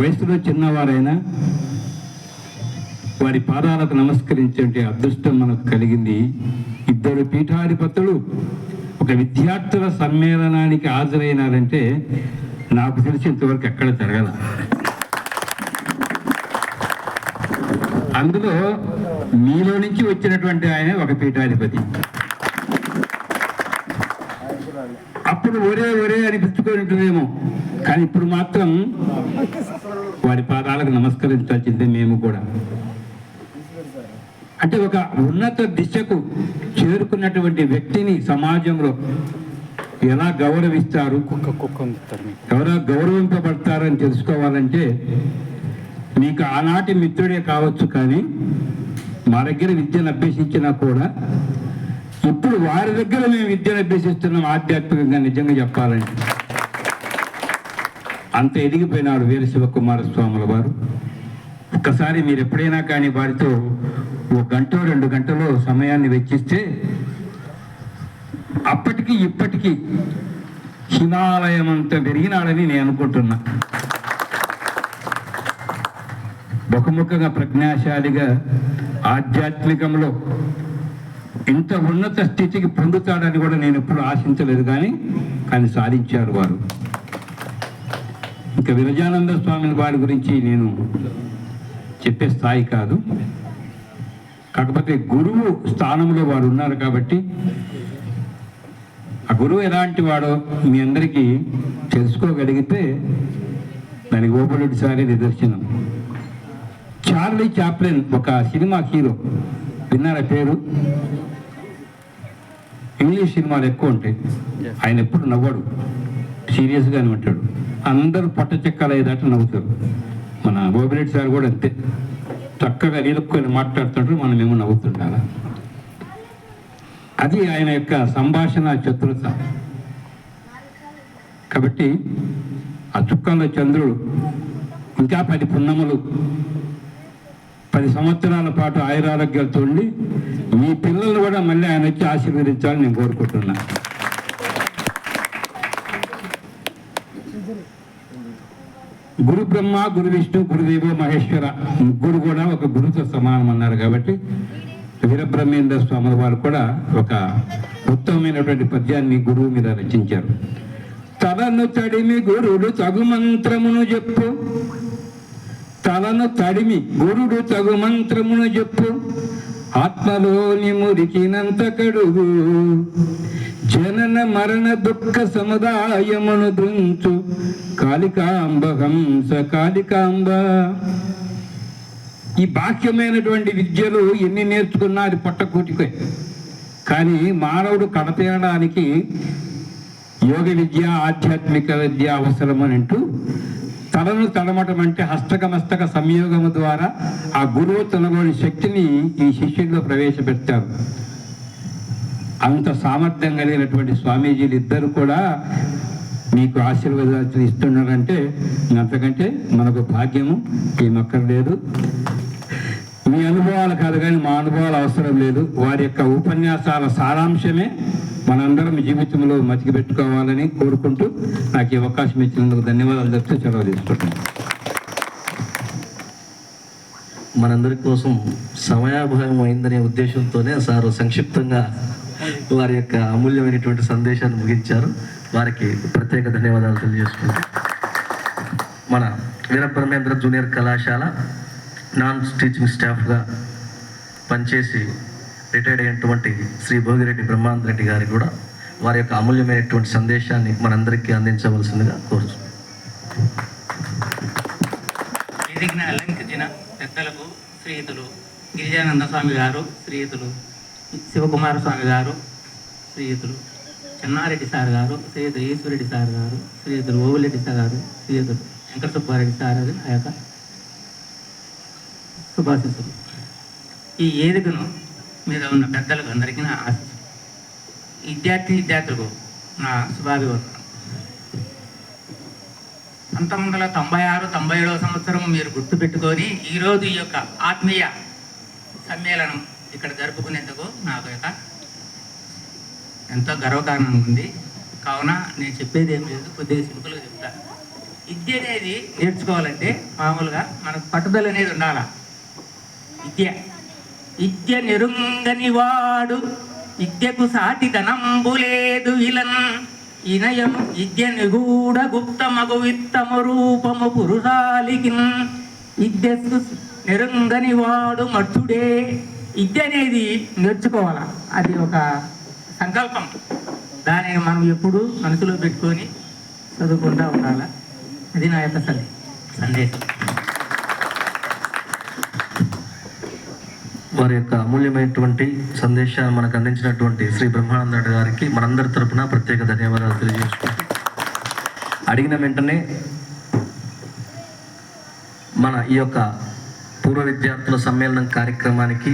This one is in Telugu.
వయసులో చిన్నవారైనా వారి పాదాలకు నమస్కరించే అదృష్టం మనకు కలిగింది. ఇద్దరు పీఠాధిపతులు ఒక విద్యార్థుల సమ్మేళనానికి హాజరైనారంటే నాకు తెలిసినంతవరకు ఎక్కడ జరగల. అందులో మీలో నుంచి వచ్చినటువంటి ఆయన ఒక పీఠాధిపతి. అప్పుడు ఒరే ఒరే అనిపించుకొని ఉంటుందేమో. కానీ ఇప్పుడు మాత్రం వారి పాదాలకు నమస్కరించాల్సిందే మేము కూడా. అంటే ఒక ఉన్నత దిశకు చేరుకున్నటువంటి వ్యక్తిని సమాజంలో ఎలా గౌరవిస్తారు? ఎవరా గౌరవింపబడతారని తెలుసుకోవాలంటే మీకు ఆనాటి మిత్రుడే కావచ్చు కానీ మా దగ్గర విద్యను అభ్యసించినా కూడా ఇప్పుడు వారి దగ్గర మేము విద్యను అభ్యసిస్తున్నాం ఆధ్యాత్మికంగా నిజంగా చెప్పాలంటే. అంత ఎదిగిపోయినాడు వీర శివకుమార స్వాముల వారు. ఒక్కసారి మీరు ఎప్పుడైనా కానీ వారితో ఒక గంట రెండు గంటలో సమయాన్ని వెచ్చిస్తే అప్పటికి ఇప్పటికీ హిమాలయం అంత పెరిగినాడని నేను అనుకుంటున్నా. బహుముఖంగా ప్రజ్ఞాశాలిగా ఆధ్యాత్మికంలో ఇంత ఉన్నత స్థితికి పొందుతాడని కూడా నేను ఎప్పుడు ఆశించలేదు కానీ కానీ సాధించారు వారు. ఇంకా విరజానంద స్వామి వారి గురించి నేను చెప్పే స్థాయి కాదు. కాకపోతే గురువు స్థానంలో వారు ఉన్నారు కాబట్టి ఆ గురువు ఎలాంటి వాడో మీ అందరికీ తెలుసుకోగలిగితే దానికి ఓపెన్ సారి నిదర్శనం. చార్లీ చాప్లిన్ ఒక సినిమా హీరో. విన్నారా పేరు? ఇంగ్లీష్ సినిమాలు ఎక్కువ ఉంటాయి. ఆయన ఎప్పుడు నవ్వడు. సీరియస్గానే ఉంటాడు. అందరూ పట్ట చెక్కలు అయ్యేదాకా నవ్వుతారు. మన బోబిరెడ్డి సార్ కూడా అంతే. చక్కగా నిలుక్కొని మాట్లాడుతుంటారు మనం ఏమో నవ్వుతుండాలా. అది ఆయన యొక్క సంభాషణ చతురత. కాబట్టి ఆ చుక్కల్లో చంద్రుడు ఇంకా పది పున్నములు పది సంవత్సరాల పాటు ఆయురారోగ్యాలతో ఉండి మీ పిల్లలు కూడా మళ్ళీ ఆయన వచ్చి ఆశీర్వదించాలని నేను కోరుకుంటున్నాను గురు బ్రహ్మ గురు విష్ణు గురుదేవ మహేశ్వర ముగ్గురు కూడా ఒక గురుతో సమానం అన్నారు కాబట్టి వీరబ్రహ్మేంద్ర స్వాముల వారు కూడా ఒక ఉత్తమమైనటువంటి పద్యాన్ని గురువు మీద రచించారు. తలను తడిమి గురుడు తగు మంత్రమును చెప్పు. తలను తడిమి గురుడు తగు మంత్రమును చెప్పు. ఆత్మలోని మురికినంత కడుగు. మరణ దుఃఖ సముదాయమును దృంచు కాళికాంబ హంస కాళికాంబ. ఈ బాహ్యమైనటువంటి విద్యలు ఎన్ని నేర్చుకున్నా అది పట్టకూటికే. కానీ మానవుడు కడతేయడానికి యోగ విద్య ఆధ్యాత్మిక విద్య అవసరం అని అంటూ తలను తడమటం అంటే హస్తకమస్తక సంయోగము ద్వారా ఆ గురువు తనలోని శక్తిని ఈ శిష్యుల్లో ప్రవేశపెట్టారు. అంత సామర్థ్యం కలిగినటువంటి స్వామీజీలు ఇద్దరు కూడా మీకు ఆశీర్వాదాలు ఇస్తున్నారంటే అంతకంటే మనకు భాగ్యము ఏమక్కర్లేదు మీ అనుభవాలు కాదు కానీ మా అనుభవాలు అవసరం లేదు. వారి యొక్క ఉపన్యాసాల సారాంశమే మనందరం జీవితంలో మతికి పెట్టుకోవాలని కోరుకుంటూ నాకు ఈ అవకాశం ఇచ్చినందుకు ధన్యవాదాలు చెప్తూ సెలవు తీసుకుంటున్నాను. మనందరి కోసం సమయాభావం అయిందనే ఉద్దేశంతోనే సారు సంక్షిప్తంగా వారి యొక్క అమూల్యమైనటువంటి సందేశాన్ని ముగించారు. వారికి ప్రత్యేక ధన్యవాదాలు తెలియజేసుకుంటాం మన వీరబ్రహ్మేంద్ర జూనియర్ కళాశాల నాన్ టీచింగ్ స్టాఫ్గా పనిచేసి రిటైర్డ్ అయినటువంటి శ్రీ భోగిరెడ్డి బ్రహ్మానంద రెడ్డి గారి కూడా వారి యొక్క అమూల్యమైనటువంటి సందేశాన్ని మనందరికీ అందించవలసిందిగా కోరుతున్నాం వేదికను అలంకరించిన పెద్దలకు శ్రీయుతులు గిరిజానంద స్వామి గారు శ్రీయుతులు శివకుమార స్వామి గారు శ్రీయుతులు చెన్నారెడ్డి సార్ గారు శ్రీయుతులు ఈశ్వరెడ్డి సార్ గారు శ్రీయుతులు ఓవులెడ్డి సార్ గారు శ్రీయుతులు వెంకట సుబ్బారెడ్డి సార్ గారు ఆ యొక్క శుభాశిస్సులు. ఈ వేదికను మీద ఉన్న పెద్దలకు అందరికీ నా ఆశ విద్యార్థి విద్యార్థులకు నా శుభాభివందనం పంతొమ్మిది వందల తొంభై ఆరు తొంభై ఏడవ సంవత్సరం మీరు గుర్తుపెట్టుకొని ఈరోజు ఈ యొక్క ఆత్మీయ సమ్మేళనం ఇక్కడ జరుపుకునేందుకు నాకు యొక్క ఎంతో గర్వకారణంగా ఉంది. కావున నేను చెప్పేది ఏం లేదు కొద్దిగా సింపుల్గా చెప్తా. విద్య అనేది నేర్చుకోవాలంటే మామూలుగా మనకు పట్టుదల అనేది ఉండాలా? విద్య. విద్య నెరుంగని వాడు విద్యకు సాటి ధనంబు లేదు ఇలన్ ఇనయం విద్య నిగూఢ గుప్త మగు విత్తము రూపము పురుషాలికిన్. విద్యకు నెరుంగని వాడు మట్టుడే. విద్య అనేది నేర్చుకోవాలా? అది ఒక సంకల్పం. దానిని మనం ఎప్పుడూ మనసులో పెట్టుకొని చదువుకుంటూ ఉండాలా? అది నా యొక్క సందే సందేశం. వారి యొక్క అమూల్యమైనటువంటి సందేశాన్ని మనకు అందించినటువంటి శ్రీ బ్రహ్మానంద గారికి మనందరి తరపున ప్రత్యేక ధన్యవాదాలు తెలియజేసుకుంటాం అడిగిన వెంటనే మన ఈ యొక్క పూర్వ విద్యార్థుల సమ్మేళనం కార్యక్రమానికి